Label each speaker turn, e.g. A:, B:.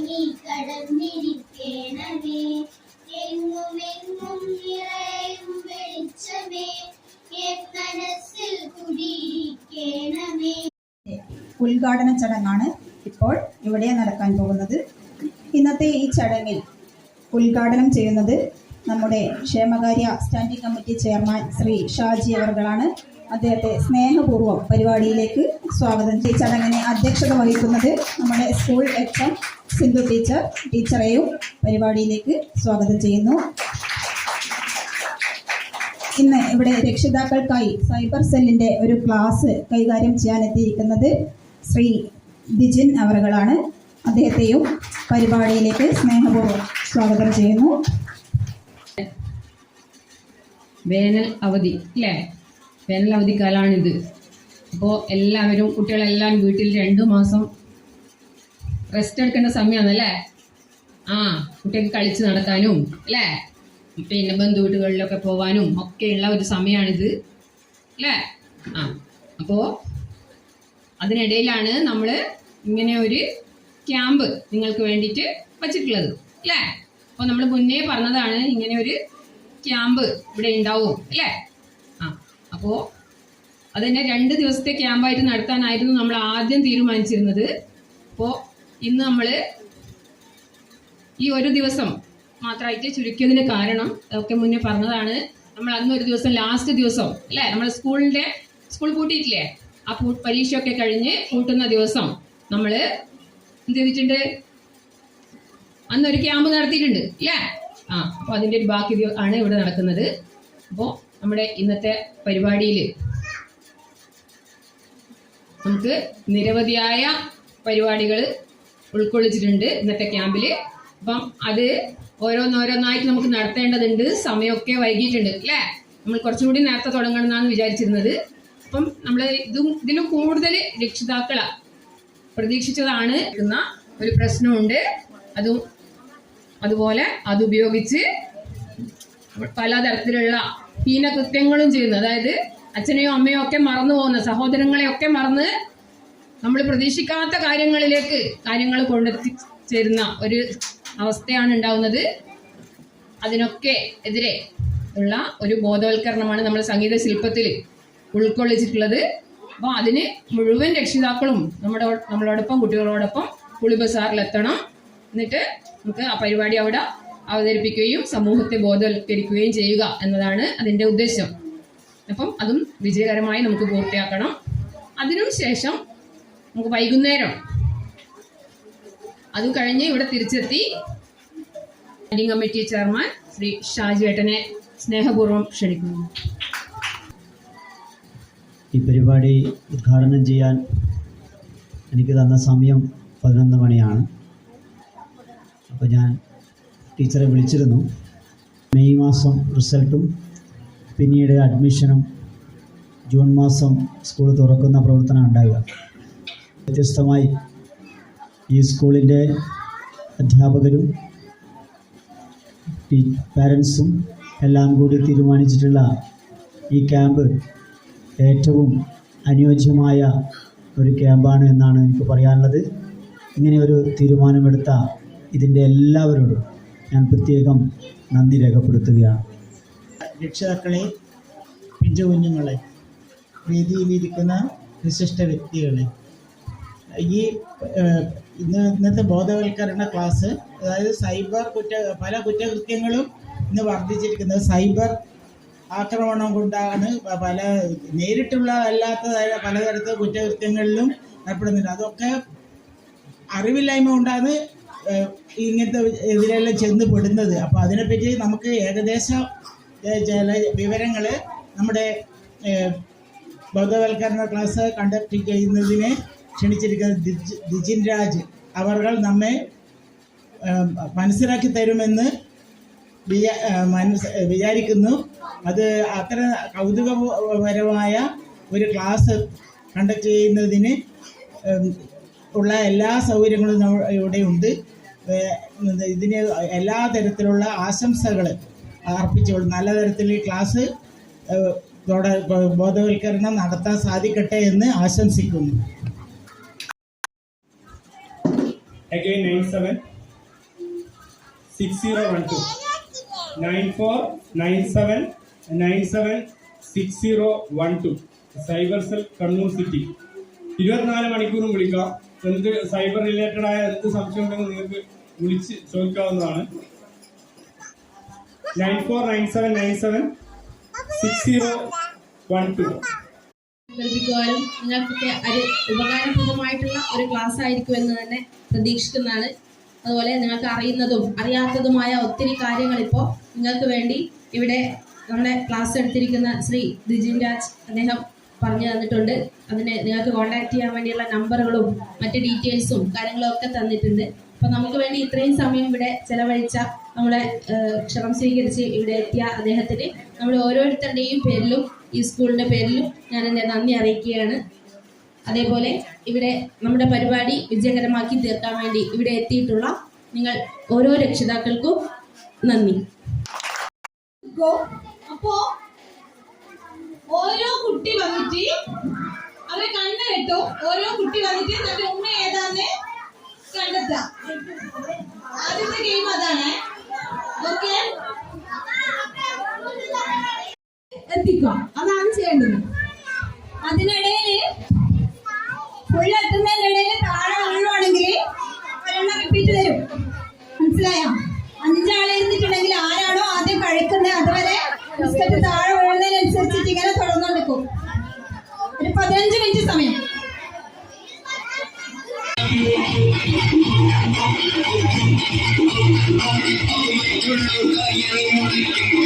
A: നീ എങ്ങും എങ്ങും നിറയും വെളിച്ചമേ. മനസ്സിൽ കുടിയിരിക്കണമേ.
B: ഉദ്ഘാടന ചടങ്ങാണ് ഇപ്പോൾ ഇവിടെ നടക്കാൻ പോകുന്നത്. ഇന്നത്തെ ഈ ചടങ്ങിൽ ഉദ്ഘാടനം ചെയ്യുന്നത് നമ്മുടെ ക്ഷേമകാര്യ standing committee chairman Shri Shaji അവർകളാണ്. അദ്ദേഹത്തെ സ്നേഹപൂർവം പരിപാടിയിലേക്ക് സ്വാഗതം. ചെയ്യും ചടങ്ങിനെ അധ്യക്ഷത വഹിക്കുന്നത് നമ്മുടെ സ്കൂൾ എച്ച് സിന്ധു ടീച്ചർ ടീച്ചറെയും പരിപാടിയിലേക്ക് സ്വാഗതം ചെയ്യുന്നു. ഇന്ന് ഇവിടെ രക്ഷിതാക്കൾക്കായി സൈബർ സെല്ലിന്റെ ഒരു ക്ലാസ് കൈകാര്യം ചെയ്യാൻ എത്തിയിരിക്കുന്നത് ശ്രീ ബിജിൻ അവറുകളാണ്. അദ്ദേഹത്തെയും പരിപാടിയിലേക്ക് സ്നേഹപൂർവം സ്വാഗതം ചെയ്യുന്നു.
C: വേനൽ അവധി അല്ലേ? വേനൽ അവധിക്കാലാണിത്. അപ്പോൾ എല്ലാവരും കുട്ടികളെല്ലാം വീട്ടിൽ രണ്ടു മാസം റെസ്റ്റ് എടുക്കേണ്ട സമയമാണല്ലേ ആ കുട്ടികൾക്ക് കളിച്ച് നടക്കാനും അല്ലേ? പിന്നെ ബന്ധു വീടുകളിലൊക്കെ പോവാനും ഒക്കെയുള്ള ഒരു സമയമാണിത് അല്ലേ? ആ അപ്പോൾ അതിനിടയിലാണ് നമ്മൾ ഇങ്ങനെ ഒരു ക്യാമ്പ് നിങ്ങൾക്ക് വേണ്ടിയിട്ട് വച്ചിട്ടുള്ളത് അല്ലേ? അപ്പോൾ നമ്മൾ മുന്നേ പറഞ്ഞതാണ് ഇങ്ങനെ ഒരു ക്യാമ്പ് ഇവിടെ ഉണ്ടാവും അല്ലേ? ആ അപ്പോൾ അതിനെ രണ്ട് ദിവസത്തെ ക്യാമ്പായിട്ട് നടത്താനായിരുന്നു നമ്മൾ ആദ്യം തീരുമാനിച്ചിരുന്നത്. അപ്പോൾ ഇന്ന് നമ്മൾ ഈ ഒരു ദിവസം മാത്രമായിട്ട് ചുരുക്കിയതിന് കാരണം ഒക്കെ മുന്നേ പറഞ്ഞതാണ്. നമ്മൾ അന്ന് ഒരു ദിവസം ലാസ്റ്റ് ദിവസം അല്ലേ? നമ്മൾ സ്കൂളിന്റെ സ്കൂൾ പൂട്ടിയിട്ടില്ലേ? ആ പരീക്ഷയൊക്കെ കഴിഞ്ഞ് പൂട്ടുന്ന ദിവസം നമ്മൾ എന്ത് ചെയ്തിട്ടുണ്ട്? അന്ന് ഒരു ക്യാമ്പ് നടത്തിയിട്ടുണ്ട് അല്ലേ? ആ അപ്പോൾ അതിന്റെ ഒരു ബാക്കി ആണ് ഇവിടെ നടക്കുന്നത്. അപ്പോൾ നമ്മുടെ ഇന്നത്തെ പരിപാടിയിൽ നമുക്ക് നിരവധിയായ പരിപാടികൾ ഉൾക്കൊള്ളിച്ചിട്ടുണ്ട് ഇന്നത്തെ ക്യാമ്പിൽ അപ്പം അത് ഓരോന്നോരോന്നായിട്ട് നമുക്ക് നടത്തേണ്ടതുണ്ട്. സമയമൊക്കെ വൈകിയിട്ടുണ്ട് അല്ലേ? നമ്മൾ കുറച്ചും കൂടി നേരത്തെ തുടങ്ങണം എന്നാണ് വിചാരിച്ചിരുന്നത്. അപ്പം നമ്മൾ ഇതും ഇതിലും കൂടുതൽ രക്ഷിതാക്കളെ പ്രതീക്ഷിച്ചതാണ് എന്ന ഒരു പ്രശ്നമുണ്ട്. അതും അതുപോലെ അതുപയോഗിച്ച് പലതരത്തിലുള്ള ഹീനകൃത്യങ്ങളും ചെയ്യുന്നു. അതായത് അച്ഛനെയോ അമ്മയോ ഒക്കെ മറന്നു പോകുന്ന സഹോദരങ്ങളെയൊക്കെ മറന്ന് നമ്മൾ പ്രതീക്ഷിക്കാത്ത കാര്യങ്ങളിലേക്ക് കാര്യങ്ങൾ കൊണ്ടെത്തിച്ചേരുന്ന ഒരു അവസ്ഥയാണ് ഉണ്ടാവുന്നത്. അതിനൊക്കെ എതിരെ ഉള്ള ഒരു ബോധവൽക്കരണമാണ് നമ്മൾ സംഗീത ശില്പത്തിൽ ഉൾക്കൊള്ളിച്ചിട്ടുള്ളത്. അപ്പോൾ അതിന് മുഴുവൻ രക്ഷിതാക്കളും നമ്മുടെ നമ്മളോടൊപ്പം കുട്ടികളോടൊപ്പം കുളി ബസാറിലെത്തണം എന്നിട്ട് നമുക്ക് ആ പരിപാടി അവിടെ അവതരിപ്പിക്കുകയും സമൂഹത്തെ ബോധവൽക്കരിക്കുകയും ചെയ്യുക എന്നതാണ് അതിന്റെ ഉദ്ദേശം. അപ്പം അതും വിജയകരമായി നമുക്ക് പൂർത്തിയാക്കണം. അതിനും ശേഷം നമുക്ക് വൈകുന്നേരം. അതും കഴിഞ്ഞ് ഇവിടെ തിരിച്ചെത്തി. Standing committee chairman Shri Shaji ഏട്ടനെ സ്നേഹപൂർവം ക്ഷണിക്കുന്നു.
D: ഈ പരിപാടി ഉദ്ഘാടനം ചെയ്യാൻ എനിക്ക് തന്ന സമയം പതിനൊന്ന് മണിയാണ്. അപ്പോൾ ഞാൻ ടീച്ചറെ വിളിച്ചിരുന്നു. മെയ് മാസം റിസൾട്ടും പിന്നീട് അഡ്മിഷനും ജൂൺ മാസം സ്കൂൾ തുറക്കുന്ന പ്രവർത്തനം ഉണ്ടാവുക. വ്യത്യസ്തമായി ഈ സ്കൂളിന്റെ അധ്യാപകരും പാരൻസും എല്ലാം കൂടി തീരുമാനിച്ചിട്ടുള്ള ഈ ക്യാമ്പ് ഏറ്റവും അനുയോജ്യമായ ഒരു ക്യാമ്പാണ് എന്നാണ് എനിക്ക് പറയാനുള്ളത്. ഇങ്ങനെ ഒരു തീരുമാനമെടുത്ത ഇതിന്റെ എല്ലാവരോടും ഞാൻ പ്രത്യേകം നന്ദി രേഖപ്പെടുത്തുകയാണ്.
E: രക്ഷിതാക്കളെ പിഞ്ചു കുഞ്ഞുങ്ങളെ വിശിഷ്ട വ്യക്തികളെ ഈ ഇന്ന് ഇന്നത്തെ ബോധവൽക്കരണ ക്ലാസ് അതായത് സൈബർ കുറ്റ പല കുറ്റകൃത്യങ്ങളും ഇന്ന് വർദ്ധിച്ചിരിക്കുന്നത്. സൈബർ ആക്രമണം കൊണ്ടാണ് പല നേരിട്ടുള്ള അല്ലാത്തതായ പലതരത്തിലുള്ള കുറ്റകൃത്യങ്ങളിലും ഏർപ്പെടുന്നുണ്ട്. അതൊക്കെ അറിവില്ലായ്മ കൊണ്ടാണ് ഇങ്ങനത്തെ ഇതിലെല്ലാം ചെന്ന് പെടുന്നത്. അപ്പോൾ അതിനെപ്പറ്റി നമുക്ക് ഏകദേശം ചില നമ്മുടെ ബോധവൽക്കരണ ക്ലാസ് കണ്ടക്ട് ചെയ്യുന്നതിന് ക്ഷണിച്ചിരിക്കുന്ന ദിജ് ദിജിൻ രാജ് അവർകൾ നമ്മെ മനസ്സിലാക്കി തരുമെന്ന് മനസ് വിചാരിക്കുന്നു. അത് അത്ര കൗതുകപരമായ ഒരു ക്ലാസ് കണ്ടക്ട് ചെയ്യുന്നതിന് ഉള്ള എല്ലാ സൗകര്യങ്ങളും നമ്മ ഇവിടെ ഉണ്ട്. ഏഹ്, ഇതിന് എല്ലാ തരത്തിലുള്ള ആശംസകൾ അർപ്പിച്ചുകൊണ്ട് നല്ല തരത്തിൽ ഈ ക്ലാസ് ബോധവൽക്കരണം നടത്താൻ സാധിക്കട്ടെ എന്ന് ആശംസിക്കുന്നു.
F: Seven nine seven six zero one two cyber cell Kannur city ഇരുപത്തിനാല് മണിക്കൂറും വിളിക്കാം. എന്ത് സൈബർ റിലേറ്റഡ് ആയ എന്ത് സംശയം ഉണ്ടെങ്കിൽ നിങ്ങൾക്ക് വിളിച്ച് ചോദിക്കാവുന്നതാണ്. Nine four nine seven nine seven six zero one two
G: കേൾപ്പിക്കുവാനും നിങ്ങൾക്കൊക്കെ ഒരു ഉപകാരപ്രദമായിട്ടുള്ള ഒരു ക്ലാസ് ആയിരിക്കും എന്ന് തന്നെ പ്രതീക്ഷിക്കുന്നതാണ്. അതുപോലെ നിങ്ങൾക്ക് അറിയുന്നതും അറിയാത്തതുമായ ഒത്തിരി കാര്യങ്ങൾ ഇപ്പോൾ നിങ്ങൾക്ക് വേണ്ടി ഇവിടെ നമ്മുടെ ക്ലാസ് എടുത്തിരിക്കുന്ന ശ്രീ ദിജിൻ രാജ് അദ്ദേഹം പറഞ്ഞു തന്നിട്ടുണ്ട്. അതിന് നിങ്ങൾക്ക് കോൺടാക്ട് ചെയ്യാൻ വേണ്ടിയുള്ള നമ്പറുകളും മറ്റ് ഡീറ്റെയിൽസും കാര്യങ്ങളും ഒക്കെ തന്നിട്ടുണ്ട്. അപ്പൊ നമുക്ക് വേണ്ടി ഇത്രയും സമയം ഇവിടെ ചെലവഴിച്ച നമ്മളെ ക്ഷണം സ്വീകരിച്ച് ഇവിടെ എത്തിയ അദ്ദേഹത്തിന് നമ്മൾ ഓരോരുത്തരുടെയും പേരിലും ഈ സ്കൂളിന്റെ പേരിലും ഞാൻ എന്റെ നന്ദി അറിയിക്കുകയാണ്. അതേപോലെ ഇവിടെ നമ്മുടെ പരിപാടി വിജയകരമാക്കി തീർക്കാൻ വേണ്ടി ഇവിടെ എത്തിയിട്ടുള്ള നിങ്ങൾ ഓരോ രക്ഷിതാക്കൾക്കും നന്ദി.
H: അപ്പോ ഓരോ കുട്ടി വന്നിട്ട് അവരെ കണ്ണ് ഓരോ കുട്ടി വന്നിട്ട്
I: Thank
J: you.